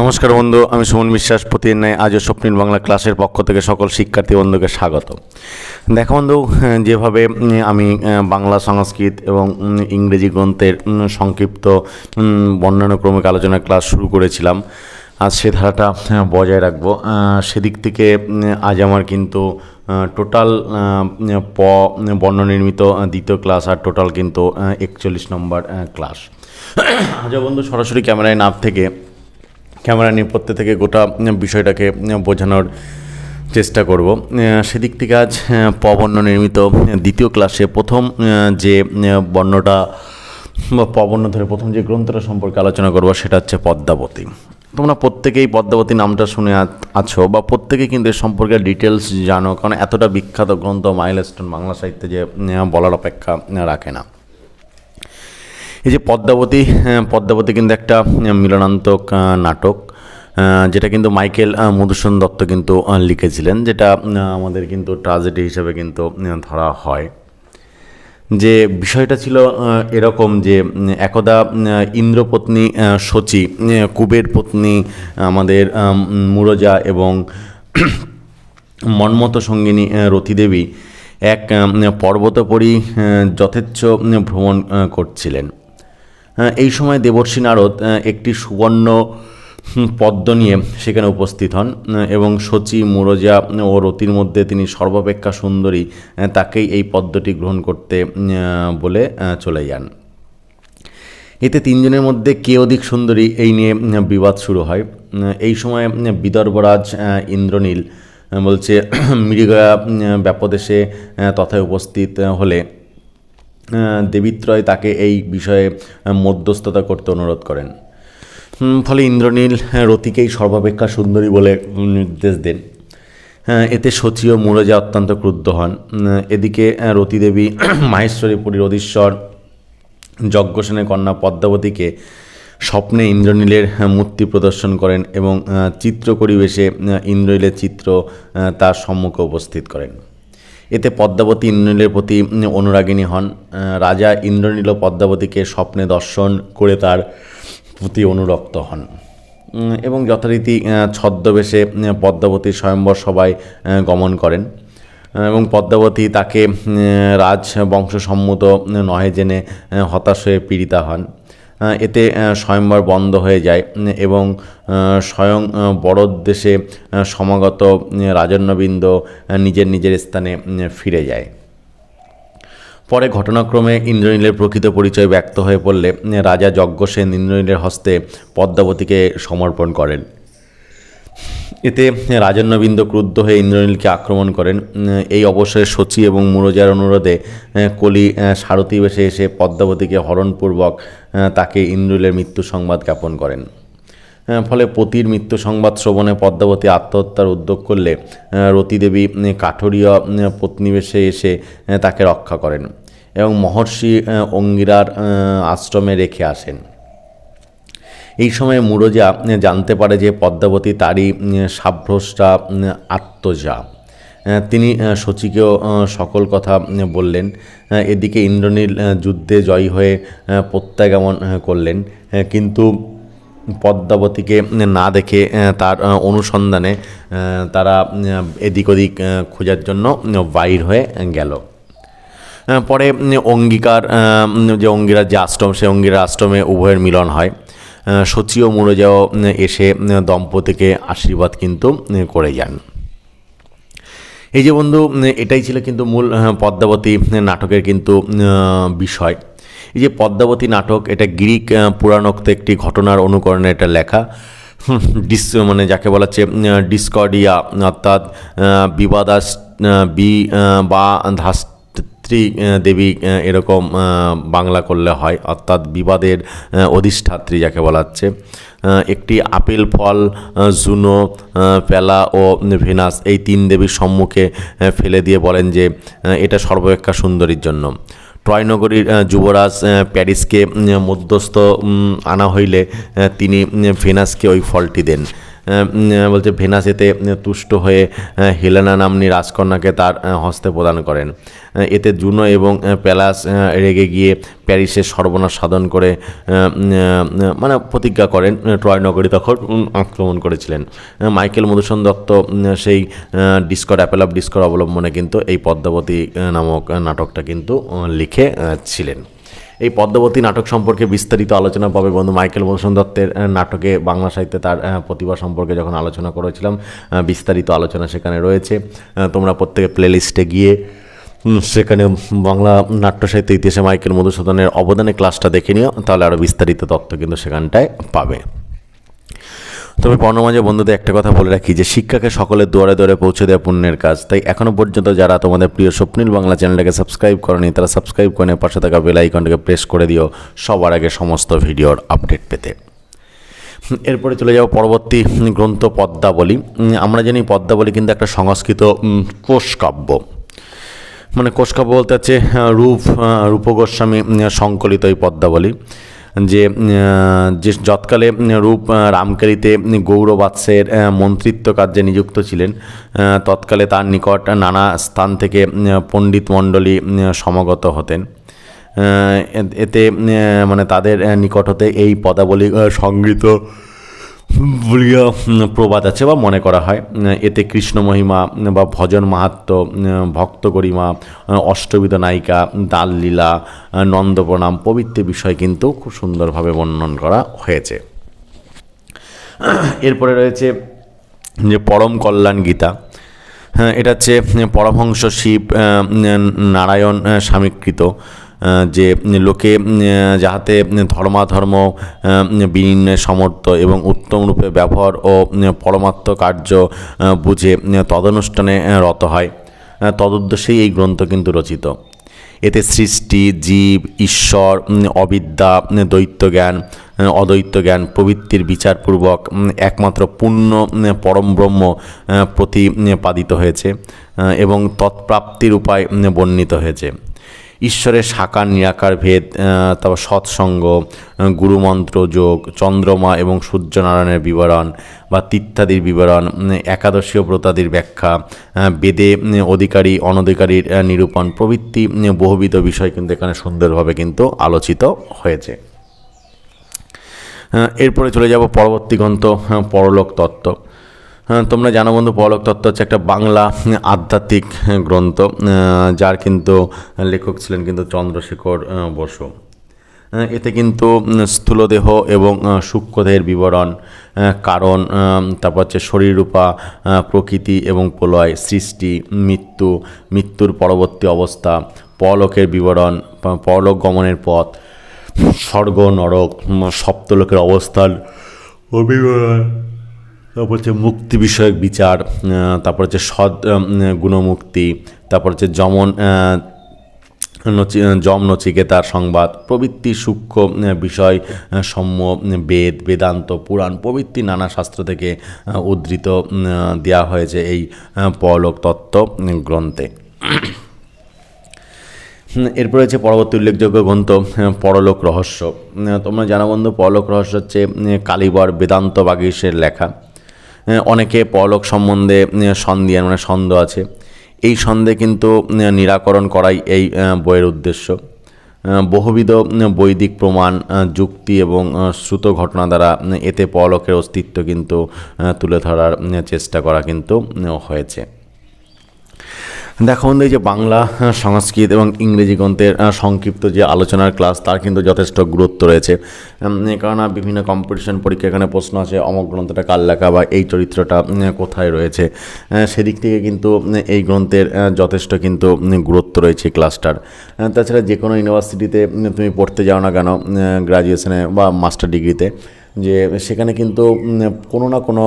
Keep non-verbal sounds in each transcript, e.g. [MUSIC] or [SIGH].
নমস্কার বন্ধু, আমি সুমন বিশ্বাস। প্রতিদিন ন্যায় আজও স্বপ্নীল বাংলা ক্লাসের পক্ষ থেকে সকল শিক্ষার্থী বন্ধুকে স্বাগত। দেখো বন্ধু, যেভাবে আমি বাংলা সংস্কৃত এবং ইংরেজি গ্রন্থের সংক্ষিপ্ত বর্ণানুক্রমিক আলোচনা ক্লাস শুরু করেছিলাম। আজ সে ধারাটা বজায় রাখব। সেদিক থেকে আজ আমার কিন্তু টোটাল প, বর্ণনির্মিত দ্বিতীয় ক্লাস আর টোটাল কিন্তু একচল্লিশ নম্বর ক্লাস। আজও বন্ধু, সরাসরি ক্যামেরায় নাপ থেকে ক্যামেরা নিয়ে থেকে গোটা বিষয়টাকে বোঝানোর চেষ্টা করব। সেদিক থেকে আজ পবর্ণ নির্মিত দ্বিতীয় ক্লাসে প্রথম যে বর্ণটা, বা পবর্ণ ধরে প্রথম যে গ্রন্থটা সম্পর্কে আলোচনা করব সেটা হচ্ছে পদ্মাবতী। তোমরা প্রত্যেকেই পদ্মাবতী নামটা শুনে আছো বা প্রত্যেকে কিন্তু এর সম্পর্কে ডিটেলস জানো, কারণ এতটা বিখ্যাত গ্রন্থ মাইলস্টোন বাংলা সাহিত্যে যে বলার অপেক্ষা রাখে না। এই যে পদ্মাবতী পদ্মাবতী কিন্তু একটা মিলনান্তক নাটক যেটা কিন্তু মাইকেল মধুসূদন দত্ত কিন্তু লিখেছিলেন যেটা আমাদের কিন্তু ট্রাজেডি হিসেবে কিন্তু ধরা হয়। যে বিষয়টা ছিল এরকম যে একদা ইন্দ্রপত্নী উম, কুবের পত্নী আমাদের মুরজা এবং [CLEARS THROAT] মন্মত সঙ্গিনী রতিদেবী এক পর্বতপরি যথেচ্ছ ভ্রমণ করছিলেন। এই সময় দেবর্ষী নারদ একটি সুবর্ণ পদ্ম নিয়ে সেখানে উপস্থিত হন এবং শচী, মুরজা ও রতির মধ্যে তিনি সর্বাপেক্ষা সুন্দরী তাকেই এই পদ্মটি গ্রহণ করতে বলে চলে যান। এতে তিনজনের মধ্যে কে অধিক সুন্দরী এই নিয়ে বিবাদ শুরু হয়। এই সময় বিদর্ভরাজ ইন্দ্রনীল বলছে, [CLEARS THROAT] মৃগয়া ব্যাপদেশে তথায় উপস্থিত হলে দেবিত্রয় তাকে এই বিষয়ে মধ্যস্থতা করতে অনুরোধ করেন। ফলে ইন্দ্রনীল রতিকেই সর্বাপেক্ষা সুন্দরী বলে নির্দেশ দেন। এতে শচী ও মুরজা অত্যন্ত ক্রুদ্ধ হন। এদিকে রতিদেবী [CLEARS THROAT] মাহেশ্বরী পুরীর অধীশ্বর যজ্ঞসেনের কন্যা পদ্মাবতীকে স্বপ্নে ইন্দ্রনীলের মূর্তি প্রদর্শন করেন এবং চিত্র পরিবেশে ইন্দ্রনীলের চিত্র তার সম্মুখে উপস্থিত করেন। এতে পদ্মাবতী ইন্দ্রনীলের প্রতি অনুরাগিনী হন। রাজা ইন্দ্রনীল পদ্মাবতীকে স্বপ্নে দর্শন করে তার প্রতি অনুরক্ত হন। এবং যথারীতি ছদ্মবেশে পদ্মাবতী স্বয়ম্বর সবাই গমন করেন। এবং পদ্মাবতী তাকে উম, রাজ বংশসম্মত নহে জেনে হতাশ হয়ে পীড়িতা হন। এতে আহ, স্বয়ম্বর বন্ধ হয়ে যায়। এবং স্বয়ং বড় দেশে সমাগত রাজন্যবৃন্দ নিজের নিজের স্থানে ফিরে যায়। পরে ঘটনাক্রমে ইন্দ্রনীলের প্রকৃত পরিচয় ব্যক্ত হয়ে পড়লে রাজা রাজা যজ্ঞসেন ইন্দ্রনীলের হস্তে পদ্মাবতীকে সমর্পণ করেন। এতে রাজন্যবিন্দ ক্রুদ্ধ হয়ে ইন্দ্রনীলকে আক্রমণ করেন। এই অবসরে শচী এবং মুরজার অনুরোধে কলি সারথী বেশে এসে পদ্মাবতীকে হরণপূর্বক তাকে ইন্দ্রনীলের মৃত্যু সংবাদ জ্ঞাপন করেন। ফলে পতির মৃত্যু সংবাদ শ্রবণে পদ্মাবতী আত্মহত্যার উদ্যোগ করলে রতিদেবী কাঠুরীয় পত্নীবেশে এসে তাকে রক্ষা করেন এবং মহর্ষি অঙ্গিরার আশ্রমে রেখে আসেন। এই সময় মুরজা জানতে পারে যে পদ্মাবতী তারই সাভ্রষ্টা আত্মজা। তিনি শচীকেও সকল কথা বললেন। এদিকে ইন্দ্রনীল যুদ্ধে জয়ী হয়ে প্রত্যাগমন করলেন। কিন্তু পদ্মাবতীকে না দেখে তার অনুসন্ধানে তারা এদিক ওদিক খোঁজার জন্য বাইর হয়ে গেল। পরে অঙ্গিকার যে অঙ্গিরার যে আশ্রম, সেই অঙ্গিরার আশ্রমে উভয়ের মিলন হয়। শচী মুরজাও এসে দম্পতিকে আশীর্বাদ কিন্তু করে যান। এই যে বন্ধু এটাই ছিল কিন্তু মূল পদ্মাবতী নাটকের কিন্তু বিষয়। এই যে পদ্মাবতী নাটক, এটা গ্রিক পুরাণোক্ত একটি ঘটনার অনুকরণে এটা লেখা। ডিস মানে যাকে বলা হচ্ছে ডিসকর্ডিয়া, অর্থাৎ বিবাদাস বি বা ধাত্রী আহ, দেবী এরকম বাংলা করলে হয় অর্থাৎ বিবাদের অধিষ্ঠাত্রী যাকে বলা হচ্ছে। একটি আপেল ফল জুনো পেলা ও ভেনাস এই তিন দেবীর সম্মুখে ফেলে দিয়ে বলেন যে এটা সর্বাপেক্ষা সুন্দরীর জন্য। ট্রয়নগরীর যুবরাজ প্যারিসকে মধ্যস্থ আনা হইলে তিনি ভেনাসকে ওই ফলটি দেন। বলছে ভেনাসেতে তুষ্ট হয়ে হেলেনা নামনি রাজকন্যাকে তার হস্তে প্রদান করেন। এতে জুনো এবং প্যালাস রেগে গিয়ে প্যারিসের সর্বনাশ সাধন করে মানে প্রতিজ্ঞা করেন ট্রয় নগরী তখন আক্রমণ করেছিলেন। মাইকেল মধুসূদন দত্ত সেই ডিসকর অ্যাপেল অফ ডিসকর অবলম্বনে কিন্তু এই পদ্মাবতী নামক নাটকটা কিন্তু আহ, লিখে ছিলেন। এই পদ্মাবতী নাটক সম্পর্কে বিস্তারিত আলোচনা পাবে বন্ধু মাইকেল মধুসূদন দত্তের নাটকে বাংলা সাহিত্যে তার প্রতিভা সম্পর্কে যখন আলোচনা করেছিলাম বিস্তারিত আলোচনা সেখানে রয়েছে। তোমরা প্রত্যেকে প্লেলিস্টে গিয়ে সেখানে বাংলা নাট্য সাহিত্য ইতিহাসে মাইকেল মধুসূদনের অবদানে ক্লাসটা দেখে নিও, তাহলে আরও বিস্তারিত তথ্য কিন্তু সেখানটায় পাবে। তবে পর্ণমাঝে বন্ধুদের একটা কথা বলে রাখি যে শিক্ষাকে সকলের দুয়ারে দুয়ারে পৌঁছে দেওয়া পুণ্যের কাজ। তাই এখনও পর্যন্ত যারা তোমাদের প্রিয় স্বপ্নিল বাংলা চ্যানেলটাকে সাবস্ক্রাইব করেনি তারা সাবস্ক্রাইব করে পাশে থাকা বেল আইকনটাকে প্রেস করে দিও সবার আগে সমস্ত ভিডিওর আপডেট পেতে। এরপরে চলে যাব পরবর্তী গ্রন্থ পদ্মাবলী। আমরা জানি পদ্মাবলী কিন্তু একটা সংস্কৃত কোষকাব্য। মানে কোষকাব্য বলতে হচ্ছে রূপ আহ, রূপ গোস্বামী সংকলিত এই পদ্মাবলী। যে যে যৎকালে রূপ রামকালীতে গৌরবাৎসের মন্ত্রিত্ব কার্যে নিযুক্ত ছিলেন তৎকালে তার নিকট নানা স্থান থেকে পণ্ডিত মণ্ডলী সমাগত হতেন। এতে মানে তাদের নিকট হতে এই পদাবলী সংগীত বলিয়া প্রবাদ আছে বা মনে করা হয় এতে কৃষ্ণ মহিমা বা ভজন মাহাত্ম ভক্ত গরিমা অষ্টবিধ নায়িকা দাল লীলা উম, নন্দ প্রণাম প্রভৃতি বিষয় কিন্তু খুব সুন্দরভাবে বর্ণন করা হয়েছে। এরপরে রয়েছে যে পরম কল্যাণ গীতা। হ্যাঁ এটা হচ্ছে পরমহংস শিব নারায়ণ স্বামীকৃত। যে লোকে যাহাতে ধর্মাধর্ম বিনিময়ে সমর্থ এবং উত্তম রূপে ব্যবহার ও পরমাত্ম কার্য বুঝে তদনুষ্ঠানে রত হয়। তদুদ্দেশ্যেই এই গ্রন্থ কিন্তু রচিত। এতে সৃষ্টি, জীব, ঈশ্বর অবিদ্যা দ্বৈত জ্ঞান অদ্বৈত জ্ঞান প্রবৃত্তির বিচারপূর্বক একমাত্র পূর্ণ পরম ব্রহ্ম প্রতিপাদিত হয়েছে এবং তৎপ্রাপ্তির উপায় বর্ণিত হয়েছে। ঈশ্বরের সাকার নিরাকার ভেদ তারপর সৎসঙ্গ গুরুমন্ত্র যোগ, চন্দ্রমা এবং সূর্যনারায়ণের বিবরণ বা তীর্থাদির বিবরণ একাদশীয় ব্রতাদির ব্যাখ্যা বেদে অধিকারী, অনধিকারীর নিরূপণ প্রভৃতি বহুবিধ বিষয় কিন্তু এখানে সুন্দরভাবে কিন্তু আলোচিত হয়েছে। এরপরে চলে যাব পরবর্তী গ্রন্থ পরলোক তত্ত্ব। তোমরা জানো বন্ধু পরলোক তত্ত্ব হচ্ছে একটা বাংলা আধ্যাত্মিক গ্রন্থ যার কিন্তু লেখক ছিলেন কিন্তু চন্দ্রশেখর বসু। এতে কিন্তু স্থূলদেহ এবং সূক্ষ্মদেহের বিবরণ কারণ তারপর হচ্ছে শরীররূপা আহ, প্রকৃতি এবং প্রলয় সৃষ্টি মৃত্যু মৃত্যুর পরবর্তী অবস্থা পরলোকের বিবরণ পরলোক গমনের পথ স্বর্গ নরক সপ্তলোকের অবস্থান ও বিবরণ তারপর হচ্ছে মুক্তি বিষয়ক বিচার তারপর হচ্ছে সৎ গুণমুক্তি তারপর হচ্ছে যমন নচি যম নচিকেতার সংবাদ প্রবৃত্তি সূক্ষ্ম বিষয় সম্য বেদ বেদান্ত পুরাণ প্রবৃত্তি নানা শাস্ত্র থেকে উদ্ধৃত দেওয়া হয়েছে এই আহ, পরলোক তত্ত্ব গ্রন্থে। এরপরে হচ্ছে পরবর্তী উল্লেখযোগ্য গ্রন্থ পরলোক রহস্য। তোমরা জানো বন্ধু পরলোক রহস্য হচ্ছে কালীবর বেদান্ত বাগীশের লেখা। অনেকে পরলোক সম্বন্ধে সন্দেহ মানে সন্দেহ আছে। এই সন্দেহ কিন্তু নিরাকরণ করাই এই বইয়ের উদ্দেশ্য। বহুবিধ বৈদিক প্রমাণ যুক্তি এবং শ্রুত ঘটনা দ্বারা এতে পরলোকের অস্তিত্ব কিন্তু তুলে ধরার চেষ্টা করা কিন্তু হয়েছে। দেখো বন্ধু এই যে বাংলা সংস্কৃত এবং ইংরেজি গ্রন্থের সংক্ষিপ্ত যে আলোচনার ক্লাস, তার কিন্তু যথেষ্ট গুরুত্ব রয়েছে। কারণ বিভিন্ন কম্পিটিশন পরীক্ষা, এখানে প্রশ্ন আছে অমক গ্রন্থটা কার লেখা বা এই চরিত্রটা কোথায় রয়েছে? সেদিক থেকে কিন্তু এই গ্রন্থের যথেষ্ট কিন্তু গুরুত্ব রয়েছে ক্লাসটার তাছাড়া যে কোনো ইউনিভার্সিটিতে তুমি পড়তে যাও না কেন গ্রাজুয়েশনে বা মাস্টার ডিগ্রিতে যে সেখানে কিন্তু কোনো না কোনো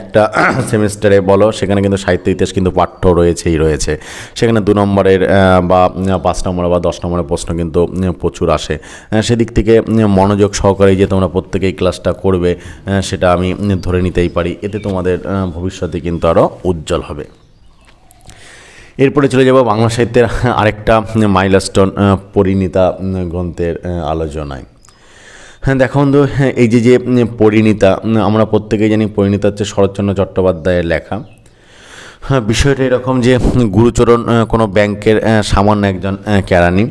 একটা [CLEARS THROAT] সেমিস্টারে বলো, সেখানে কিন্তু সাহিত্য, ইতিহাস কিন্তু পাঠ্য রয়েছেই রয়েছে। সেখানে দু নম্বরের বা পাঁচ নম্বরের বা দশ নম্বরের প্রশ্ন কিন্তু প্রচুর আসে। সেদিক থেকে মনোযোগ সহকারে যে তোমরা প্রত্যেকেই ক্লাসটা করবে সেটা আমি ধরে নিতেই পারি। এতে তোমাদের ভবিষ্যতে কিন্তু আরও উজ্জ্বল হবে। এরপরে চলে যাব বাংলা সাহিত্যের আরেকটা মাইলস্টোন পরিণীতা গ্রন্থের আলোচনায়। হ্যাঁ দেখো বন্ধু হ্যাঁ, এই যে যে পরিণীতা আমরা প্রত্যেকেই জানি পরিণীতা হচ্ছে শরৎচন্দ্র চট্টোপাধ্যায়ের লেখা। হ্যাঁ বিষয়টা এরকম যে গুরুচরণ কোনো ব্যাংকের সামান্য একজন কেরানি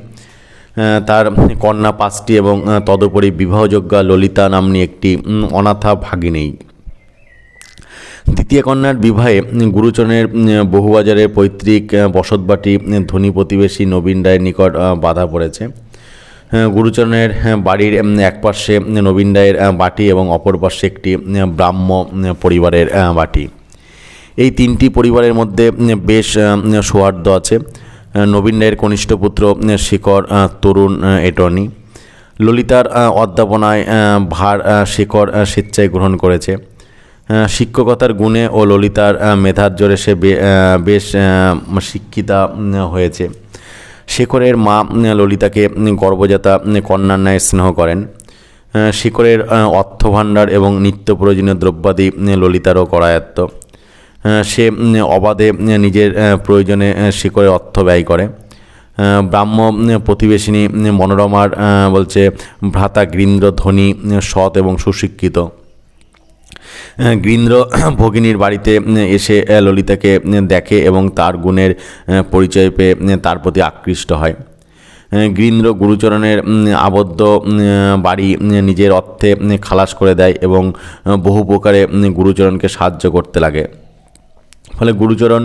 তার কন্যা পাঁচটি এবং তদুপরি বিবাহযোগ্যা ললিতা নাম্নী একটি অনাথা ভাগিনী। দ্বিতীয় কন্যার বিবাহে গুরুচরণের বহুবাজারের পৈতৃক বসতবাটি ধনী প্রতিবেশী নবীন রায়ের নিকট বাধা পড়েছে। গুরুচরণের আহ, বাড়ির এক পাশে নবীন রায়ের বাটি এবং অপর পাশে একটি ব্রাহ্ম পরিবারের বাটি। এই তিনটি পরিবারের মধ্যে বেশ সৌহার্দ্য আছে। নবীন রায়ের কনিষ্ঠ পুত্র শিখর তরুণ এটর্নি ললিতার অধ্যাপনায় ভার আহ, স্বেচ্ছায় গ্রহণ করেছে। শিক্ষকতার গুণে ও ললিতার মেধার জোরে সে বেশ শিক্ষিতা হয়েছে। শেখরের মা ললিতাকে গর্ভজাতা কন্যার ন্যায় স্নেহ করেন। শেখরের অর্থভাণ্ডার এবং নিত্য প্রয়োজনীয় দ্রব্যাদি ললিতারও করায়ত্ত। সে অবাধে নিজের প্রয়োজনে আহ, অর্থ ব্যয় করে। ব্রাহ্ম প্রতিবেশিনী মনোরমার বলছে ভ্রাতা গৃন্দ্র ধনী সৎ এবং সুশিক্ষিত। গৃন্দ্র ভগিনীর বাড়িতে এসে ললিতাকে দেখে এবং তার গুণের পরিচয় পেয়ে তার প্রতি আকৃষ্ট হয়। গৃন্দ্র গুরুচরণের আবদ্ধ বাড়ি নিজের অর্থে খালাস করে দেয় এবং বহু প্রকারে গুরুচরণকে সাহায্য করতে লাগে। ফলে গুরুচরণ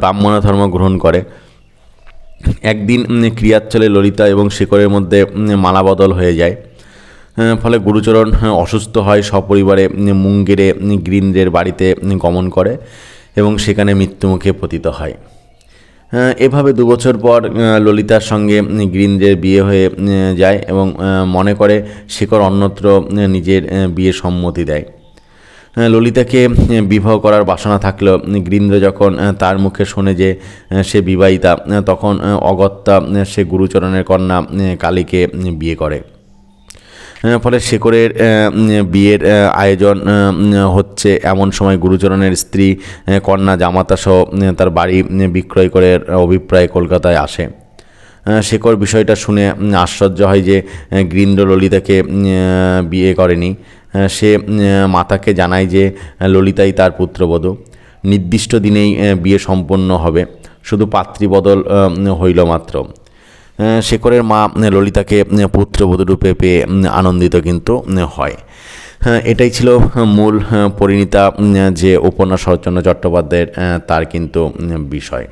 ব্রাহ্মণ ধর্ম গ্রহণ করে। একদিন ক্রিয়াচ্ছলে ললিতা এবং শেখরের মধ্যে মালাবদল হয়ে যায়। ফলে গুরুচরণ অসুস্থ হয় সপরিবারে মুঙ্গেরে উম, গ্রিন্দ্রের বাড়িতে গমন করে এবং সেখানে মৃত্যুমুখে পতিত হয়। এভাবে দু বছর পর ললিতার সঙ্গে উম, গ্রিন্দ্রের বিয়ে হয়ে যায় এবং মনে করে শেখর অন্যত্র নিজের বিয়ে সম্মতি দেয়। ললিতাকে বিবাহ করার বাসনা থাকলেও উম, গৃন্দ্র যখন তার মুখে শোনে যে সে বিবাহিতা তখন অগত্যা সে গুরুচরণের কন্যা কালীকে বিয়ে করে। ফলে শেখরের বিয়ের আয়োজন হচ্ছে। এমন সময় গুরুচরণের স্ত্রী কন্যা জামাতা সহ তার বাড়ি বিক্রয় করে অভিপ্রায় কলকাতায় আসে। শেখর বিষয়টা শুনে আশ্চর্য হয় যে আহ, গৃন্দ্র ললিতাকে বিয়ে করেনি। সে মাতাকে জানায় যে ললিতাই তার পুত্রবধূ। নির্দিষ্ট দিনেই বিয়ে সম্পন্ন হবে। শুধু পাত্রী বদল হইল মাত্র। শেখরের মা ললিতাকে উম, পুত্রবধূ রূপে পেয়ে আনন্দিত কিন্তু হয়। হ্যাঁ, এটাই ছিল মূল পরিণীতা যে উপন্যাস শরৎচন্দ্র চট্টোপাধ্যায়ের তার কিন্তু বিষয়।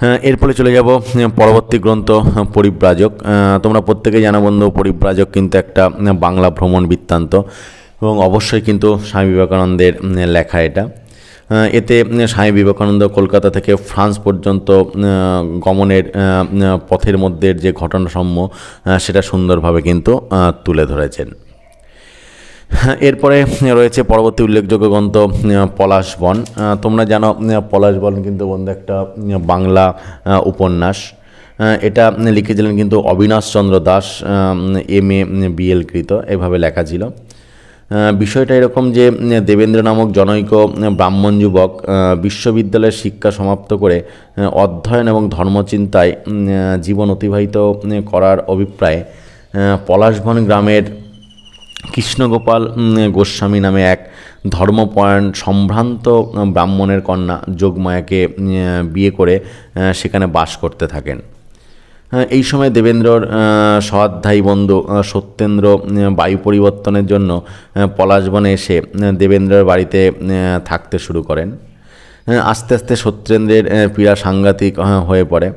হ্যাঁ এরপরে চলে যাব পরবর্তী গ্রন্থ পরিব্রাজক। তোমরা প্রত্যেকেই জানো বন্ধু পরিব্রাজক কিন্তু একটা বাংলা ভ্রমণ বৃত্তান্ত। এবং অবশ্যই কিন্তু স্বামী বিবেকানন্দের লেখা এটা। এতে স্বামী বিবেকানন্দ কলকাতা থেকে ফ্রান্স পর্যন্ত গমনের পথের মধ্যে যে ঘটনাসমূহ আহ, সেটা সুন্দরভাবে কিন্তু তুলে ধরেছেন। এরপরে রয়েছে পরবর্তী উল্লেখযোগ্য গ্রন্থ পলাশ বন। তোমরা জানো পলাশ বন কিন্তু বন্ধু একটা বাংলা উপন্যাস। এটা লিখেছিলেন কিন্তু Abinash Chandra Das M A B L কৃত এভাবে লেখা ছিল। বিষয়টা এরকম যে দেবেন্দ্র নামক জনৈক ব্রাহ্মণ যুবক বিশ্ববিদ্যালয়ের শিক্ষা সমাপ্ত করে অধ্যয়ন এবং ধর্মচিন্তায় জীবন অতিবাহিত করার অভিপ্রায়ে পলাশবন গ্রামের কৃষ্ণগোপাল গোস্বামী নামে এক ধর্মপরায়ণ সম্ভ্রান্ত ব্রাহ্মণের কন্যা যোগমায়াকে বিয়ে করে সেখানে বাস করতে থাকেন। এই সময় দেবেন্দ্রর সহাধ্যায়ী বন্ধু সত্যেন্দ্র বায়ু পরিবর্তনের জন্য পলাশবনে এসে দেবেন্দ্রর বাড়িতে থাকতে শুরু করেন। আস্তে আস্তে সত্যেন্দ্রের পীড়া সাংঘাতিক হয়ে পড়ে।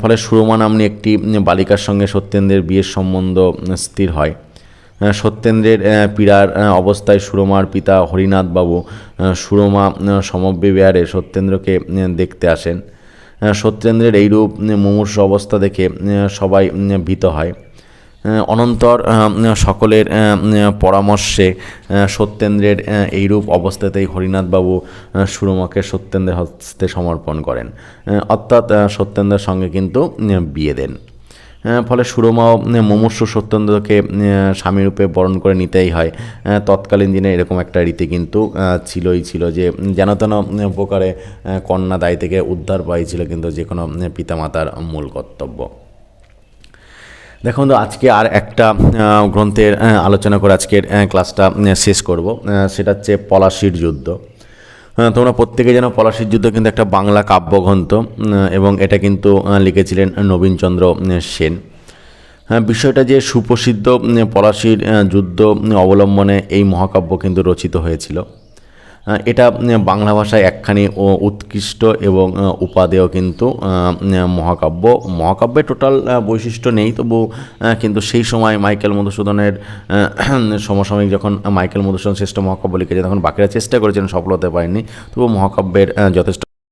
ফলে সুরমা নামনি একটি বালিকার সঙ্গে সত্যেন্দ্রের বিয়ের সম্বন্ধ স্থির হয়। সত্যেন্দ্রের পীড়ার অবস্থায় সুরমার পিতা হরিনাথবাবু সুরমা আহ, সমব্য বিহারে সত্যেন্দ্রকে দেখতে আসেন। সত্যেন্দ্রের এইরূপ মুমূর্ষ অবস্থা দেখে সবাই ভীত হয়। অনন্তর সকলের পরামর্শে সত্যেন্দ্রের এইরূপ অবস্থাতেই হরিনাথবাবু সুরমাকে সত্যেন্দ্রের হস্তে সমর্পণ করেন। অর্থাৎ সত্যেন্দ্রের সঙ্গে কিন্তু বিয়ে দেন। ফলে সুরমা মুমূর্ষ সত্যেন্দ্রকে স্বামীরূপে বরণ করে নিতেই হয়। তৎকালীন দিনে এরকম একটা রীতি কিন্তু ছিলই, ছিল যে যেন তেন উপকারে কন্যা দায় থেকে উদ্ধার পাই ছিল কিন্তু যে কোনো পিতামাতার মূল কর্তব্য। দেখুন তো আজকে আর একটা গ্রন্থের আলোচনা করে আজকের ক্লাসটা শেষ করব। সেটা হচ্ছে পলাশির যুদ্ধ। তোমরা প্রত্যেকে যেন পলাশির যুদ্ধ কিন্তু একটা বাংলা কাব্যগ্রন্থ এবং এটা কিন্তু লিখেছিলেন নবীনচন্দ্র সেন। হ্যাঁ বিষয়টা যে সুপ্রসিদ্ধ পলাশির যুদ্ধ অবলম্বনে এই মহাকাব্য কিন্তু রচিত হয়েছিল। এটা বাংলা ভাষায় একখানি উৎকৃষ্ট এবং উপাদেয় কিন্তু মহাকাব্য। মহাকাব্যে টোটাল বৈশিষ্ট্য নেই তবু কিন্তু সেই সময় মাইকেল মধুসূদনের [CLEARS THROAT] সমসাময়িক যখন মাইকেল মধুসূদন শ্রেষ্ঠ মহাকাব্য লিখেছে, তখন বাকিরা চেষ্টা করেছেন সফল হতে পারেনি তবু মহাকাব্যের যথেষ্ট